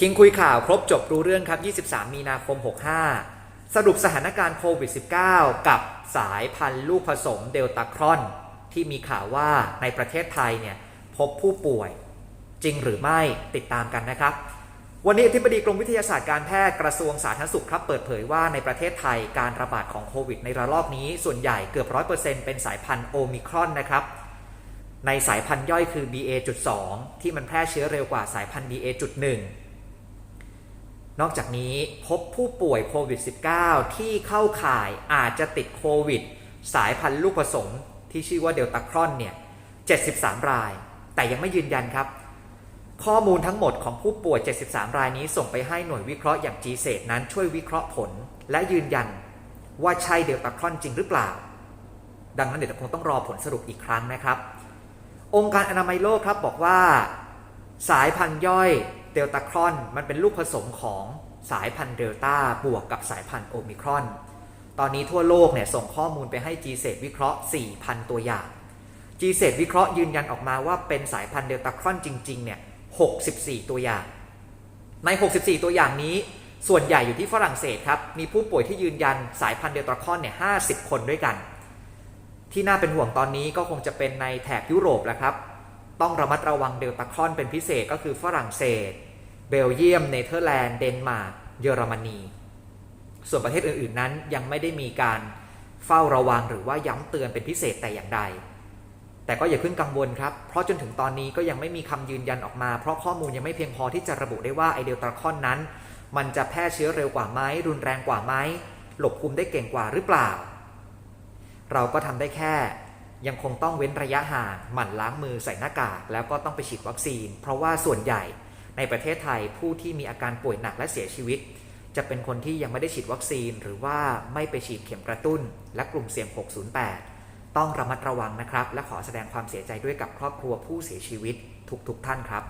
คิงคุยข่าวครบจบรู้เรื่องครับ 23 มีนาคม 65 สรุปสถานการณ์โควิด -19 กับสายพันธุ์ลูกผสมเดลตาครอน ที่มีข่าวว่าในประเทศไทยเนี่ยพบผู้ป่วยจริงหรือไม่ติดตามกันนะครับ วันนี้อธิบดีกรมวิทยาศาสตร์การแพทย์กระทรวงสาธารณสุขครับ เปิดเผยว่าในประเทศไทยการระบาดของโควิดในระลอกนี้ส่วนใหญ่เกือบร้อยเปอร์เซ็นต์เป็นสายพันธุ์โอมิครอนนะครับในสายพันธุ์ย่อยคือ BA.2 ที่มันแพร่เชื้อเร็วกว่าสายพันธุ์ BA.1 นอกจากนี้พบผู้ป่วยโควิด -19 ที่เข้าข่ายอาจจะติดโควิด สายพันธุ์ลูกผสมที่ชื่อว่าเดลตาครอนเนี่ย 73 ราย แต่ยังไม่ยืนยันครับ ข้อมูลทั้งหมดของผู้ป่วย 73 รายนี้ส่งไปให้หน่วยวิเคราะห์อย่าง g s a t นั้นช่วยวิเคราะห์ผล และยืนยันว่าใช่เดลตาครอนจริงหรือเปล่า ดังนั้นเดี๋ยวคงต้องรอผลสรุปอีกครั้งนะครับ องค์การอนามัยโลกครับบอกว่า สายพันธุ์ย่อยเดลตาครอน มันเป็นลูกผสมของสายพันธุ์เดลต้าบวกกับสายพันธุ์โอมิครอน ตอนนี้ทั่วโลกเนี่ยส่งข้อมูลไปให้ g s a t วิเคราะห์ 4,000 ตัวอย่าง g s a t วิเคราะห์ยืนยันออกมาว่าเป็นสายพันธุ์เดลตาครอนจริงๆเนี่ย64 ตัวอย่าง ใน 64 ตัวอย่างนี้ ส่วนใหญ่อยู่ที่ฝรั่งเศสครับ มีผู้ป่วยที่ยืนยันสายพันธุ์เดลตาครอนเนี่ย50 คนด้วยกัน ที่น่าเป็นห่วงตอนนี้ก็คงจะเป็นในแถบยุโรปแหละครับ ต้องระมัดระวังเดลตาครอนเป็นพิเศษก็คือฝรั่งเศส เบลเยียม เนเธอร์แลนด์ เดนมาร์ก เยอรมนี ส่วนประเทศอื่นๆนั้นยังไม่ได้มีการเฝ้าระวังหรือว่าย้ำเตือนเป็นพิเศษแต่อย่างใด แต่ก็อย่าเพิ่งกังวลครับ เพราะจนถึงตอนนี้ก็ยังไม่มีคำยืนยันออกมา เพราะข้อมูลยังไม่เพียงพอที่จะระบุได้ว่าไอเดลตาคอนนั้น มันจะแพร่เชื้อเร็วกว่าไหมรุนแรงกว่าไหมหลบภูมิได้เก่งกว่าหรือเปล่า เราก็ทำได้แค่ ยังคงต้องเว้นระยะห่างหมั่นล้างมือใส่หน้ากาก แล้วก็ต้องไปฉีดวัคซีน เพราะว่าส่วนใหญ่ในประเทศไทยผู้ที่มีอาการป่วยหนักและเสียชีวิต จะเป็นคนที่ยังไม่ได้ฉีดวัคซีน หรือว่าไม่ไปฉีดเข็มกระตุ้น และกลุ่มเสี่ยง 608 ต้องระมัดระวังนะครับ และขอแสดงความเสียใจด้วยกับครอบครัวผู้เสียชีวิตทุกๆทท่านครับ